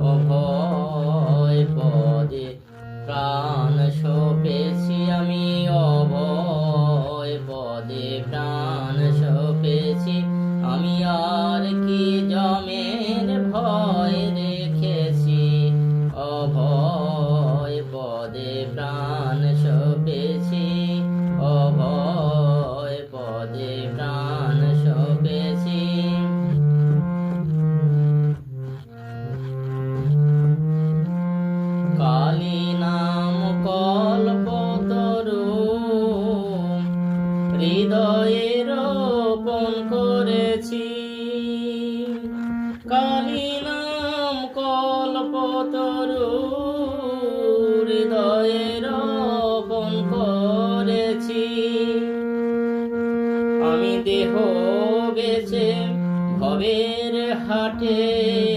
অভয় পদে প্রাণ সপেছি আমি, অভয় পদে প্রাণ সপেছি আমি। আর কি জমের ভয় রেখেছি অভয় পদে প্রাণ সপেছি। কালী নাম কল্পতরু। হৃদয়ে রোপণ করেছি। কালী নাম কল্পতরু। হৃদয়ে রোপণ করেছি। আমি দেহ বেছে ভবের হাটে।